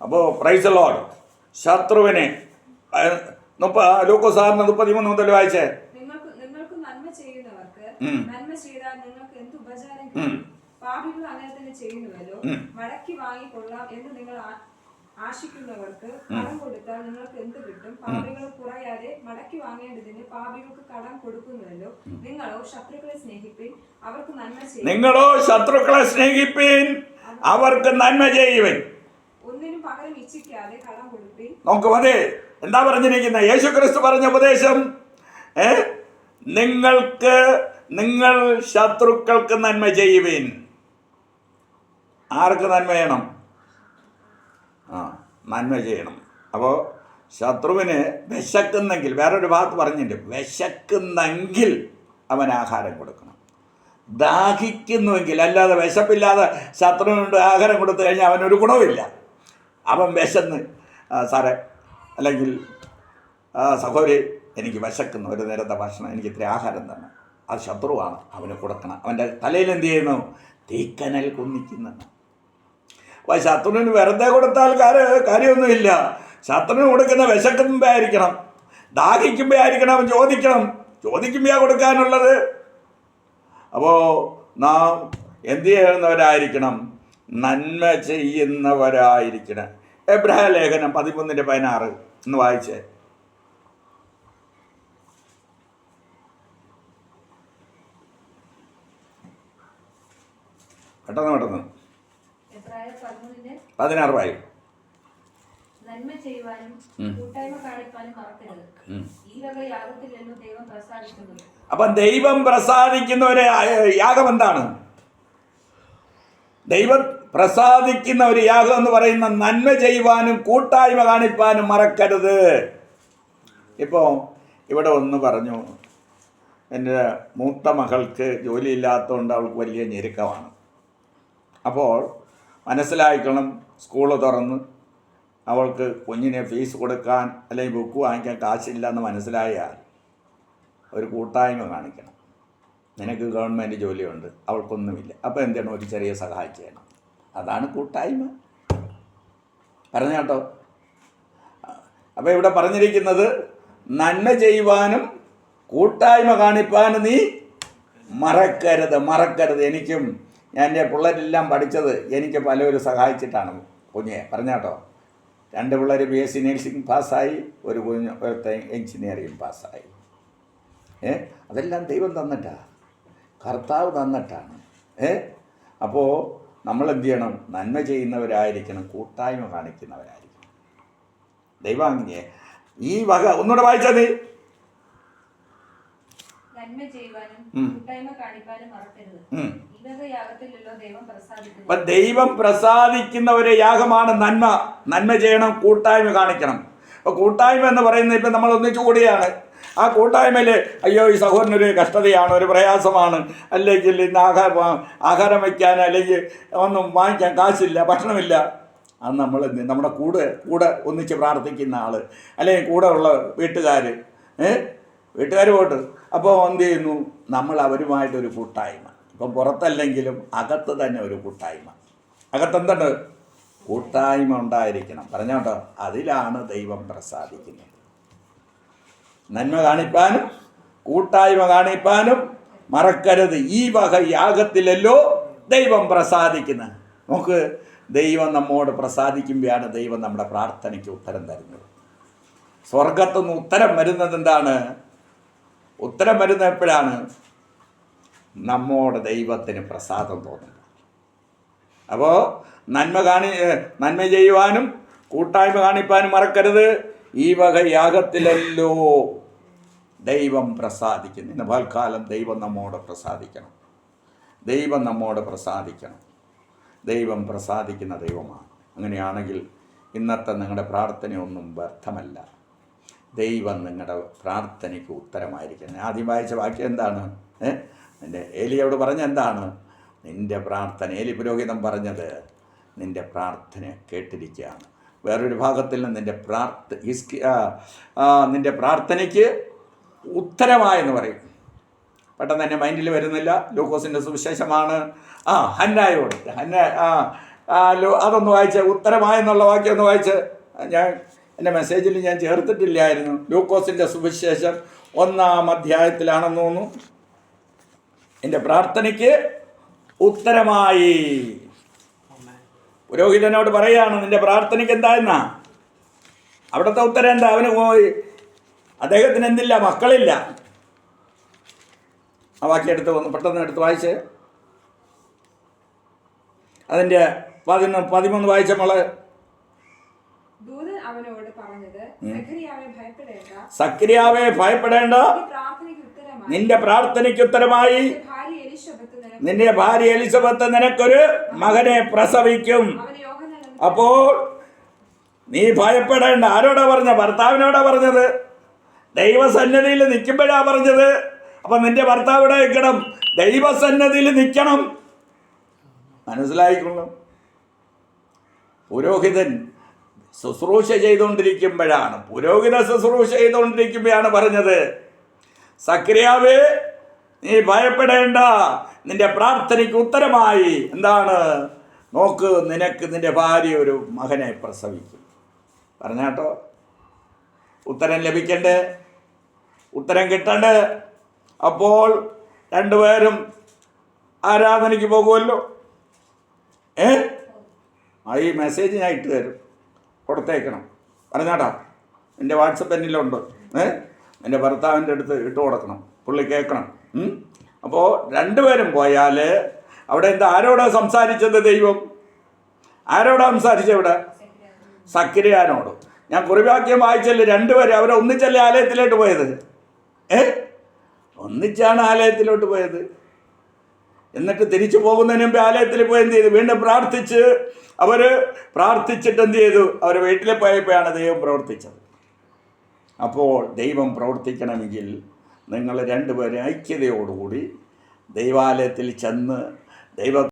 അപ്പോൾ price load ശത്രുവിനെ മുപ്പ ലൂക്കോ സാറിന് മുപ്പത്തിമൂന്ന് മുതൽ വായിച്ചേ? പാപികൾ അങ്ങനെ തന്നെ ചെയ്യുന്നുവല്ലോ മടക്കി വാങ്ങിക്കൊള്ളാം എന്ന് നിങ്ങൾ ആ- ആശിക്കുന്നവർക്ക് കടം കൊടുത്താൽ നിങ്ങൾക്ക് എന്ത് കിട്ടും? പാപികൾ കുറയാതെ മടക്കി വാങ്ങേണ്ടതിന് പാപികൾക്ക് കടം കൊടുക്കുന്നുവല്ലോ നിങ്ങളോ ശത്രുക്കളെ സ്നേഹിപ്പിൻ അവർക്ക് നന്മ ചെയ്യും. നിങ്ങളോ ശത്രുക്കളെ സ്നേഹിപ്പീൻ അവർക്ക് നന്മ ചെയ്യുവൻ. നോക്ക് മതി. എന്താ പറഞ്ഞിരിക്കുന്നത് യേശു ക്രിസ്തു പറഞ്ഞ ഉപദേശം ഏ? നിങ്ങൾക്ക് നിങ്ങൾ ശത്രുക്കൾക്ക് നന്മ ചെയ്യുവിൻ. ആർക്ക് നന്മ ചെയ്യണം? ആ നന്മ ചെയ്യണം. അപ്പോൾ ശത്രുവിന് വിശക്കുന്നെങ്കിൽ വേറൊരു ഭാഗത്ത് പറഞ്ഞിട്ടുണ്ട്. വിശക്കുന്നെങ്കിൽ അവൻ ആഹാരം കൊടുക്കണം. ദാഹിക്കുന്നുവെങ്കിൽ അല്ലാതെ വിശപ്പില്ലാതെ ശത്രുവിനോട് ആഹാരം കൊടുത്തു കഴിഞ്ഞാൽ അവനൊരു ഗുണവുമില്ല. അവൻ വിശന്ന് "ആ, സാറേ അല്ലെങ്കിൽ "ആ, സഹോദരി എനിക്ക് വിശക്കുന്ന ഒരു നേരത്തെ ഭക്ഷണം എനിക്ക് ഇത്ര ആഹാരം തന്നെ അത് ശത്രുവാണ്. അവന് കൊടുക്കണം. അവന്റെ തലയിൽ എന്ത് ചെയ്യുന്നു? തീക്കനൽ കുന്നിക്കുന്നു. അപ്പോൾ ശത്രുവിന് വെറുതെ കൊടുത്താൽ കാര്യ കാര്യമൊന്നുമില്ല. ശത്രുവിന് കൊടുക്കുന്ന വിശക്കുമ്പോൾ ആയിരിക്കണം ദാഹിക്കുമ്പോൾ ആയിരിക്കണം അവൻ ചോദിക്കണം. ചോദിക്കുമ്പോഴാണ് കൊടുക്കാനുള്ളത്. അപ്പോൾ നാം എന്ത് ചെയ്യുന്നവരായിരിക്കണം? നന്മ ചെയ്യുന്നവരായിരിക്കണം. എബ്രഹാം ലേഖനം പതിമൂന്നിന്റെ പതിനാറ് എന്ന് വായിച്ചേ. പെട്ടെന്ന് പെട്ടെന്ന്. പതിനാറ് വായു. നന്മ ചെയ്യുവാനും ഉം. കൂട്ടായ്മ കാണിക്കാനും മറക്കരുത്. ഉം. ഈ വക യാഗത്തിലല്ലോ ദൈവം പ്രസാദിക്കുന്നത് അപ്പം ദൈവം പ്രസാദിക്കുന്ന ഒരു യാഗം എന്താണ്? ദൈവം പ്രസാദിക്കുന്ന ഒരു യാഗം എന്ന് പറയുന്ന നന്മ ചെയ്യുവാനും കൂട്ടായ്മ കാണിപ്പാനും മറക്കരുത്. ഇപ്പോൾ ഇവിടെ ഒന്ന് പറഞ്ഞു. എന്റെ മൂത്ത മകൾക്ക് ജോലി ഇല്ലാത്തതുകൊണ്ട് അവൾക്ക് വലിയ ഞെരുക്കമാണ്. അപ്പോൾ മനസ്സിലാക്കണം സ്കൂൾ തുറന്ന് അവൾക്ക് കുഞ്ഞിനെ ഫീസ് കൊടുക്കാൻ അല്ലെങ്കിൽ ബുക്ക് വാങ്ങിക്കാൻ കാശില്ല എന്ന് മനസ്സിലായാൽ ഒരു കൂട്ടായ്മ കാണിക്കണം. നിനക്ക് ഗവൺമെന്റ് ജോലിയുണ്ട് അവൾക്കൊന്നുമില്ല. അപ്പോൾ എന്ത് ചെയ്യണം ഒരു ചെറിയ സഹായം ചെയ്യണം അതാണ് കൂട്ടായ്മ. പറഞ്ഞ കേട്ടോ അപ്പോൾ ഇവിടെ പറഞ്ഞിരിക്കുന്നത് നന്മ ചെയ്യുവാനും കൂട്ടായ്മ കാണിപ്പാനും നീ മറക്കരുത് മറക്കരുത്. എനിക്കും ഞാൻ എന്റെ പിള്ളേരെല്ലാം പഠിച്ചത് എനിക്ക് പലരും സഹായിച്ചിട്ടാണ് കുഞ്ഞെ. പറഞ്ഞ കേട്ടോ രണ്ട് പിള്ളേർ ബി എസ് സി നേഴ്സിംഗ് പാസ്സായി ഒരു കുഞ്ഞ് ഒരുത്ത എഞ്ചിനീയറിംഗ് പാസ്സായി. ഏ? അതെല്ലാം ദൈവം തന്നിട്ടാ. കർത്താവ് തന്നിട്ടാണ്. ഏ? അപ്പോൾ നമ്മൾ എന്ത് ചെയ്യണം? നന്മ ചെയ്യുന്നവരായിരിക്കണം കൂട്ടായ്മ കാണിക്കുന്നവരായിരിക്കണം. ദൈവാങ്ങിയെ ഈ വക ഒന്നുകൂടെ വായിച്ചാൽ നീ. ദൈവം പ്രസാദിക്കുന്നത്. അപ്പൊ ദൈവം പ്രസാദിക്കുന്ന ഒരു യാഗമാണ് നന്മ. നന്മ ചെയ്യണം കൂട്ടായ്മ കാണിക്കണം. അപ്പൊ കൂട്ടായ്മ എന്ന് പറയുന്നത് ഇപ്പൊ നമ്മൾ ഒന്നിച്ചു കൂടിയാണ്. ആ കൂട്ടായ്മയിൽ അയ്യോ ഈ സഹോദരനൊരു കഷ്ടതയാണ് ഒരു പ്രയാസമാണ്. അല്ലെങ്കിൽ ഇന്ന് ആഹാരം ആഹാരം വയ്ക്കാൻ അല്ലെങ്കിൽ ഒന്നും വാങ്ങിക്കാൻ കാശില്ല ഭക്ഷണമില്ല. അത് നമ്മൾ നമ്മുടെ കൂടെ കൂടെ ഒന്നിച്ച് പ്രാർത്ഥിക്കുന്ന ആൾ അല്ലെങ്കിൽ കൂടെ ഉള്ള വീട്ടുകാർ വീട്ടുകാർ പോട്ട്. അപ്പോൾ എന്ത് ചെയ്യുന്നു? നമ്മൾ അവരുമായിട്ടൊരു കൂട്ടായ്മ. ഇപ്പം പുറത്തല്ലെങ്കിലും അകത്ത് തന്നെ ഒരു കൂട്ടായ്മ. അകത്തെന്തുണ്ട്? കൂട്ടായ്മ ഉണ്ടായിരിക്കണം. പറഞ്ഞോട്ടോ അതിലാണ് ദൈവം പ്രസാദിക്കുന്നത്. നന്മ കാണിപ്പാനും കൂട്ടായ്മ കാണിപ്പാനും മറക്കരുത്. ഈ വക യാഗത്തിലല്ലോ ദൈവം പ്രസാദിക്കുന്നത്. നമുക്ക് ദൈവം നമ്മോട് പ്രസാദിക്കുമ്പോഴാണ് ദൈവം നമ്മുടെ പ്രാർത്ഥനയ്ക്ക് ഉത്തരം തരുന്നത്. സ്വർഗത്തുനിന്ന് ഉത്തരം വരുന്നത് എന്താണ്? ഉത്തരം വരുന്നത് എപ്പോഴാണ്? നമ്മോട് ദൈവത്തിന് പ്രസാദം തോന്നുന്നത്. അപ്പോൾ നന്മ കാണി നന്മ ചെയ്യുവാനും കൂട്ടായ്മ കാണിപ്പാനും മറക്കരുത്. ഈ വക യാഗത്തിലല്ലോ ദൈവം പ്രസാദിക്കുന്നു. ഇന്ന് പൽക്കാലം ദൈവം നമ്മോട് പ്രസാദിക്കണം. ദൈവം നമ്മോട് പ്രസാദിക്കണം. ദൈവം പ്രസാദിക്കുന്ന ദൈവമാണ്. അങ്ങനെയാണെങ്കിൽ ഇന്നത്തെ നിങ്ങളുടെ പ്രാർത്ഥനയൊന്നും വ്യർത്ഥമല്ല. ദൈവം നിങ്ങളുടെ പ്രാർത്ഥനയ്ക്ക് ഉത്തരമായിരിക്കണം. ആദ്യം വായിച്ച വാക്യം എന്താണ്? നിന്റെ ഏലിയോട് പറഞ്ഞ എന്താണ്? നിന്റെ പ്രാർത്ഥന ഏലി പുരോഹിതം പറഞ്ഞത് നിന്റെ പ്രാർത്ഥന കേട്ടിരിക്കുകയാണ്. വേറൊരു ഭാഗത്തിൽ നിന്ന് നിന്റെ പ്രാർത്ഥ നിന്റെ പ്രാർത്ഥനയ്ക്ക് ഉത്തരമായെന്ന് പറയും. പെട്ടെന്ന് തന്നെ മൈൻഡിൽ വരുന്നില്ല. ലൂക്കോസിന്റെ സുവിശേഷമാണ്. ആ ഹന്നായോട്. ഹന്ന ആ ലോ- അതൊന്ന് വായിച്ച് ഉത്തരമായെന്നുള്ള വാക്യം ഒന്ന് വായിച്ച്. ഞാൻ എന്റെ മെസ്സേജിൽ ഞാൻ ചേർത്തിട്ടില്ലായിരുന്നു. ലൂക്കോസിന്റെ സുവിശേഷം ഒന്നാം അധ്യായത്തിലാണെന്ന് തോന്നുന്നു. എന്റെ പ്രാർത്ഥനയ്ക്ക് ഉത്തരമായി. പുരോഹിതനോട് പറയാണ് നിന്റെ പ്രാർത്ഥനയ്ക്ക് എന്താ എന്നാ? അവിടുത്തെ ഉത്തരം എന്താ? അവന് പോയി അദ്ദേഹത്തിന് എന്തില്ല? മക്കളില്ല. ആ വാക്യം എടുത്ത് വന്ന് പെട്ടെന്ന് എടുത്ത് വായിച്ച്. അതിന്റെ പതിനൊന്ന് പതിമൂന്ന് വായിച്ച മോൾ സക്രിയാവെ ഭയപ്പെടേണ്ട. നിന്റെ പ്രാർത്ഥനയ്ക്ക് ഉത്തരമായി. നിന്റെ ഭാര്യ എലിസബത്ത് നിനക്കൊരു മകനെ പ്രസവിക്കും. അപ്പോൾ നീ ഭയപ്പെടേണ്ട. ആരോടാ പറഞ്ഞ ഭർത്താവിനോടാ പറഞ്ഞത്? ദൈവസന്നദ്ധിയിൽ നിൽക്കുമ്പോഴാ പറഞ്ഞത്. അപ്പൊ നിന്റെ ഭർത്താവ് ഇവിടെ നിൽക്കണം? ദൈവസന്നദ്ധിയിൽ നിൽക്കണം. മനസ്സിലായിക്കൊള്ളും? പുരോഹിതൻ ശുശ്രൂഷ ചെയ്തുകൊണ്ടിരിക്കുമ്പോഴാണ് പുരോഹിത ശുശ്രൂഷ ചെയ്തുകൊണ്ടിരിക്കുമ്പോഴാണ് പറഞ്ഞത്. സക്രിയാവേ നീ ഭയപ്പെടേണ്ട. നിന്റെ പ്രാർത്ഥനയ്ക്ക് ഉത്തരമായി. എന്താണ്? നോക്ക് നിനക്ക് നിന്റെ ഭാര്യ ഒരു മകനെ പ്രസവിക്കും. പറഞ്ഞാട്ടോ ഉത്തരം ലഭിക്കണ്ടേ? ഉത്തരം കിട്ടണ്ടേ? അപ്പോൾ രണ്ടുപേരും ആരാധനയ്ക്ക് പോകുമല്ലോ? ഏ? ആ ഈ മെസ്സേജ് ഞാൻ ഇട്ട് തരും. കൊടുത്തേക്കണം. പറഞ്ഞാട്ടാ? എന്റെ വാട്സപ്പ് എന്നിലുണ്ട്. ഏ? എന്റെ ഭർത്താവിന്റെ അടുത്ത് ഇട്ട് കൊടുക്കണം. പുള്ളി കേൾക്കണം? അപ്പോൾ രണ്ടുപേരും പോയാൽ അവിടെ എന്താ ആരോടാ സംസാരിച്ചത് ദൈവം? ആരോടാ സംസാരിച്ചത് ഇവിടെ? സക്രിയാനോട് ഞാൻ കുറിവാക്യം വായിച്ചല്ലേ രണ്ടുപേരും അവരെ ഒന്നിച്ചല്ലേ ആലയത്തിലോട്ട് പോയത്? ഒന്നിച്ചാണ് ആലയത്തിലോട്ട് പോയത്. എന്നിട്ട് തിരിച്ചു പോകുന്നതിന് മുമ്പ് ആലയത്തിൽ പോയി എന്ത് ചെയ്തു? വീണ്ടും പ്രാർത്ഥിച്ച് അവർ പ്രാർത്ഥിച്ചിട്ട് എന്ത് ചെയ്തു? അവർ വീട്ടിൽ പോയപ്പോഴാണ് ദൈവം പ്രവർത്തിച്ചത്. അപ്പോൾ ദൈവം പ്രവർത്തിക്കണമെങ്കിൽ നിങ്ങൾ രണ്ടുപേരും ഐക്യതയോടുകൂടി ദൈവാലയത്തിൽ ചെന്ന് ദൈവ